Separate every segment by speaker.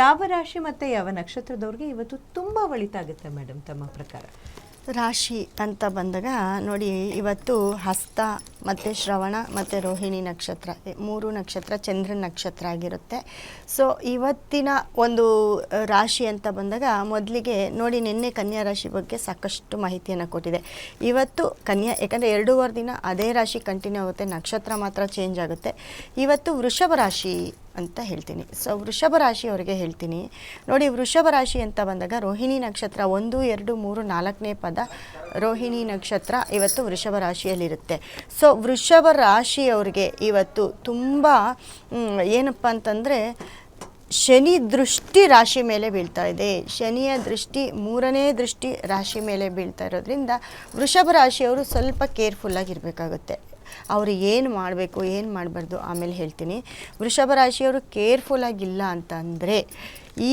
Speaker 1: ಯಾವ ರಾಶಿ ಮತ್ತು ಯಾವ ನಕ್ಷತ್ರದವ್ರಿಗೆ ಇವತ್ತು ತುಂಬ ಒಳಿತಾಗುತ್ತೆ ಮೇಡಮ್ ತಮ್ಮ ಪ್ರಕಾರ?
Speaker 2: ರಾಶಿ ಅಂತ ಬಂದಾಗ ನೋಡಿ, ಇವತ್ತು ಹಸ್ತ ಮತ್ತು ಶ್ರವಣ ಮತ್ತು ರೋಹಿಣಿ ನಕ್ಷತ್ರ ಮೂರು ನಕ್ಷತ್ರ ಚಂದ್ರನ ನಕ್ಷತ್ರ ಆಗಿರುತ್ತೆ. ಸೊ ಇವತ್ತಿನ ಒಂದು ರಾಶಿ ಅಂತ ಬಂದಾಗ ಮೊದಲಿಗೆ ನೋಡಿ, ನಿನ್ನೆ ಕನ್ಯಾ ರಾಶಿ ಬಗ್ಗೆ ಸಾಕಷ್ಟು ಮಾಹಿತಿಯನ್ನು ಕೊಟ್ಟಿದೆ. ಇವತ್ತು ಕನ್ಯಾ, ಯಾಕಂದರೆ ಎರಡೂವರೆ ದಿನ ಅದೇ ರಾಶಿ ಕಂಟಿನ್ಯೂ ಆಗುತ್ತೆ, ನಕ್ಷತ್ರ ಮಾತ್ರ ಚೇಂಜ್ ಆಗುತ್ತೆ. ಇವತ್ತು ವೃಷಭ ರಾಶಿ ಅಂತ ಹೇಳ್ತೀನಿ. ಸೊ ವೃಷಭ ರಾಶಿಯವರಿಗೆ ಹೇಳ್ತೀನಿ. ನೋಡಿ, ವೃಷಭ ರಾಶಿ ಅಂತ ಬಂದಾಗ ರೋಹಿಣಿ ನಕ್ಷತ್ರ ಒಂದು, ಎರಡು, ಮೂರು, ನಾಲ್ಕನೇ ಪದ ರೋಹಿಣಿ ನಕ್ಷತ್ರ ಇವತ್ತು ವೃಷಭ ರಾಶಿಯಲ್ಲಿರುತ್ತೆ. ಸೊ ವೃಷಭ ರಾಶಿಯವರಿಗೆ ಇವತ್ತು ತುಂಬ ಏನಪ್ಪ ಅಂತಂದರೆ ಶನಿ ದೃಷ್ಟಿ ರಾಶಿ ಮೇಲೆ ಬೀಳ್ತಾ ಇದೆ. ಶನಿಯ ದೃಷ್ಟಿ ಮೂರನೇ ದೃಷ್ಟಿ ರಾಶಿ ಮೇಲೆ ಬೀಳ್ತಾ ಇರೋದ್ರಿಂದ ವೃಷಭ ರಾಶಿಯವರು ಸ್ವಲ್ಪ ಕೇರ್ಫುಲ್ಲಾಗಿರಬೇಕಾಗುತ್ತೆ ಅವರು ಏನು ಮಾಡಬೇಕು ಏನು ಮಾಡಬಾರ್ದು ಆಮೇಲೆ ಹೇಳ್ತೀನಿ. ವೃಷಭ ರಾಶಿಯವರು ಕೇರ್ಫುಲ್ ಆಗಿಲ್ಲ ಅಂತ ಅಂದರೆ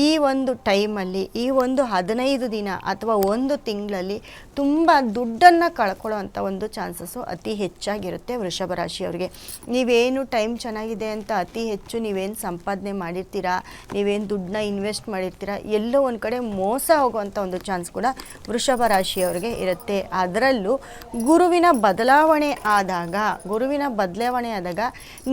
Speaker 2: ಈ ಒಂದು ಟೈಮಲ್ಲಿ, ಈ ಒಂದು ಹದಿನೈದು ದಿನ ಅಥವಾ ಒಂದು ತಿಂಗಳಲ್ಲಿ ತುಂಬ ದುಡ್ಡನ್ನು ಕಳ್ಕೊಳ್ಳೋವಂಥ ಒಂದು ಚಾನ್ಸಸ್ಸು ಅತಿ ಹೆಚ್ಚಾಗಿರುತ್ತೆ ವೃಷಭ ರಾಶಿಯವರಿಗೆ. ನೀವೇನು ಟೈಮ್ ಚೆನ್ನಾಗಿದೆ ಅಂತ ಅತಿ ಹೆಚ್ಚು ನೀವೇನು ಸಂಪಾದನೆ ಮಾಡಿರ್ತೀರಾ, ನೀವೇನು ದುಡ್ಡನ್ನ ಇನ್ವೆಸ್ಟ್ ಮಾಡಿರ್ತೀರಾ, ಎಲ್ಲೋ ಒಂದು ಕಡೆ ಮೋಸ ಹೋಗುವಂಥ ಒಂದು ಚಾನ್ಸ್ ಕೂಡ ವೃಷಭ ರಾಶಿಯವರಿಗೆ ಇರುತ್ತೆ. ಅದರಲ್ಲೂ ಗುರುವಿನ ಬದಲಾವಣೆ ಆದಾಗ, ಗುರುವಿನ ಬದಲಾವಣೆ ಆದಾಗ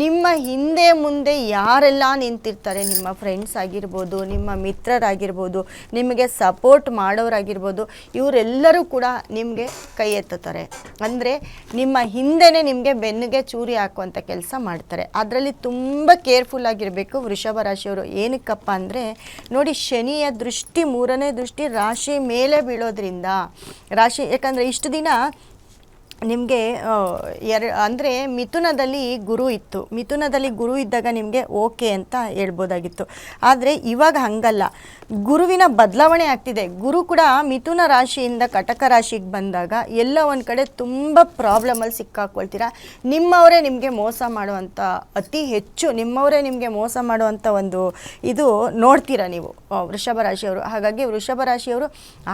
Speaker 2: ನಿಮ್ಮ ಹಿಂದೆ ಮುಂದೆ ಯಾರೆಲ್ಲ ನಿಂತಿರ್ತಾರೆ, ನಿಮ್ಮ ಫ್ರೆಂಡ್ಸ್ ಆಗಿರ್ಬೋದು ಮಿತ್ರರಾಗಿರ್ಬೋದು, ನಿಮಗೆ ಸಪೋರ್ಟ್ ಮಾಡೋರಾಗಿರ್ಬೋದು, ಇವರೆಲ್ಲರೂ ಕೂಡ ನಿಮಗೆ ಕೈ ಎತ್ತುತ್ತಾರೆ. ಅಂದರೆ ನಿಮ್ಮ ಹಿಂದೆನೇ ನಿಮಗೆ ಬೆನ್ನಿಗೆ ಚೂರಿ ಹಾಕುವಂಥ ಕೆಲಸ ಮಾಡ್ತಾರೆ. ಅದರಲ್ಲಿ ತುಂಬ ಕೇರ್ಫುಲ್ ಆಗಿರಬೇಕು ವೃಷಭ ರಾಶಿಯವರು. ಏನಕ್ಕಪ್ಪ ಅಂದರೆ, ನೋಡಿ ಶನಿಯ ದೃಷ್ಟಿ, ಮೂರನೇ ದೃಷ್ಟಿ ರಾಶಿ ಮೇಲೆ ಬೀಳೋದ್ರಿಂದ, ರಾಶಿ, ಯಾಕಂದರೆ ಇಷ್ಟು ದಿನ ನಿಮಗೆ ಎರ, ಅಂದರೆ ಮಿಥುನದಲ್ಲಿ ಗುರು ಇತ್ತು. ಮಿಥುನದಲ್ಲಿ ಗುರು ಇದ್ದಾಗ ನಿಮಗೆ ಓಕೆ ಅಂತ ಹೇಳ್ಬೋದಾಗಿತ್ತು. ಆದರೆ ಇವಾಗ ಹಂಗಲ್ಲ. ಗುರುವಿನ ಬದಲಾವಣೆ ಆಗ್ತಿದೆ. ಗುರು ಕೂಡ ಮಿಥುನ ರಾಶಿಯಿಂದ ಕಟಕ ರಾಶಿಗೆ ಬಂದಾಗ ಎಲ್ಲ ಒಂದು ಕಡೆ ತುಂಬ ಪ್ರಾಬ್ಲಮಲ್ಲಿ ಸಿಕ್ಕಾಕೊಳ್ತೀರಾ? ನಿಮ್ಮವರೇ ನಿಮಗೆ ಮೋಸ ಮಾಡುವಂಥ ಅತಿ ಹೆಚ್ಚು ನಿಮ್ಮವರೇ ನಿಮಗೆ ಮೋಸ ಮಾಡುವಂಥ ಒಂದು ಇದು ನೋಡ್ತೀರಾ ನೀವು ವೃಷಭ ರಾಶಿಯವರು? ಹಾಗಾಗಿ ವೃಷಭ ರಾಶಿಯವರು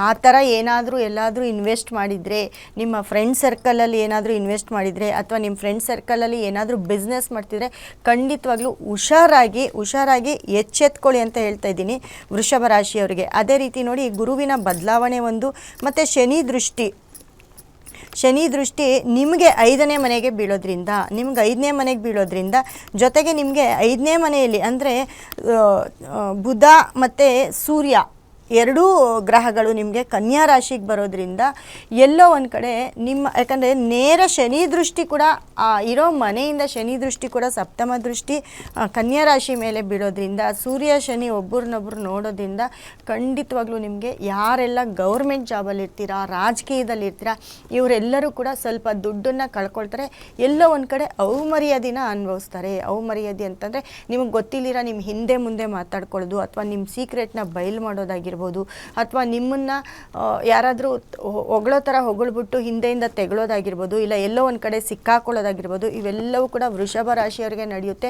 Speaker 2: ಆ ಥರ ಏನಾದರೂ ಎಲ್ಲಾದರೂ ಇನ್ವೆಸ್ಟ್ ಮಾಡಿದರೆ ನಿಮ್ಮ ಫ್ರೆಂಡ್ ಸರ್ಕಲಲ್ಲಿ ಏನಾದರೂ ಇನ್ವೆಸ್ಟ್ ಮಾಡಿದರೆ ಅಥವಾ ನಿಮ್ಮ ಫ್ರೆಂಡ್ ಸರ್ಕಲಲ್ಲಿ ಏನಾದರೂ ಬಿಸ್ನೆಸ್ ಮಾಡ್ತಿದ್ರೆ ಖಂಡಿತವಾಗ್ಲೂ ಹುಷಾರಾಗಿ ಹುಷಾರಾಗಿ ಎಚ್ಚೆತ್ಕೊಳ್ಳಿ ಅಂತ ಹೇಳ್ತಾ ಇದ್ದೀನಿ ವೃಷಭ ರಾಶಿಯವರಿಗೆ. ಅದೇ ರೀತಿ ನೋಡಿ ಗುರುವಿನ ಬದಲಾವಣೆ ಒಂದು, ಮತ್ತು ಶನಿ ದೃಷ್ಟಿ. ಶನಿ ದೃಷ್ಟಿ ನಿಮಗೆ ಐದನೇ ಮನೆಗೆ ಬೀಳೋದ್ರಿಂದ, ನಿಮ್ಗೆ ಐದನೇ ಮನೆಗೆ ಬೀಳೋದ್ರಿಂದ ಜೊತೆಗೆ ನಿಮಗೆ ಐದನೇ ಮನೆಯಲ್ಲಿ ಅಂದರೆ ಬುಧ ಮತ್ತು ಸೂರ್ಯ ಎರಡೂ ಗ್ರಹಗಳು ನಿಮಗೆ ಕನ್ಯಾ ರಾಶಿಗೆ ಬರೋದ್ರಿಂದ ಎಲ್ಲೋ ಒಂದು ಕಡೆ ನಿಮ್ಮ, ಯಾಕಂದರೆ ನೇರ ಶನಿ ದೃಷ್ಟಿ ಕೂಡ ಇರೋ ಮನೆಯಿಂದ ಶನಿ ದೃಷ್ಟಿ ಕೂಡ ಸಪ್ತಮ ದೃಷ್ಟಿ ಕನ್ಯಾ ರಾಶಿ ಮೇಲೆ ಬಿಡೋದ್ರಿಂದ, ಸೂರ್ಯ ಶನಿ ಒಬ್ಬರನ್ನೊಬ್ರು ನೋಡೋದ್ರಿಂದ ಖಂಡಿತವಾಗ್ಲೂ ನಿಮಗೆ ಯಾರೆಲ್ಲ ಗೌರ್ಮೆಂಟ್ ಜಾಬಲ್ಲಿ ಇರ್ತೀರಾ, ರಾಜಕೀಯದಲ್ಲಿ ಇರ್ತೀರಾ, ಇವರೆಲ್ಲರೂ ಕೂಡ ಸ್ವಲ್ಪ ದುಡ್ಡನ್ನು ಕಳ್ಕೊಳ್ತಾರೆ. ಎಲ್ಲೋ ಒಂದು ಕಡೆ ಅವಮರ್ಯಾದಿನ ಅನುಭವಿಸ್ತಾರೆ. ಅವಮರ್ಯಾದೆ ಅಂತಂದರೆ ನಿಮಗೆ ಗೊತ್ತಿಲ್ಲಿರ ನಿಮ್ಮ ಹಿಂದೆ ಮುಂದೆ ಮಾತಾಡ್ಕೊಳ್ಳೋದು ಅಥವಾ ನಿಮ್ಮ ಸೀಕ್ರೆಟ್ನ ಬಯಲು ಮಾಡೋದಾಗಿರ್ಬೋದು ಅಥವಾ ನಿಮ್ಮನ್ನ ಯಾರಾದರೂ ಹೊಗಳೋ ಥರ ಹೊಗಳ್ಬಿಟ್ಟು ಹಿಂದೆಯಿಂದ ತೆಗಳೋದಾಗಿರ್ಬೋದು, ಇಲ್ಲ ಎಲ್ಲೋ ಒಂದು ಕಡೆ ಸಿಕ್ಕಾಕೊಳ್ಳೋದಾಗಿರ್ಬೋದು, ಇವೆಲ್ಲವೂ ಕೂಡ ವೃಷಭ ರಾಶಿಯವರಿಗೆ ನಡೆಯುತ್ತೆ.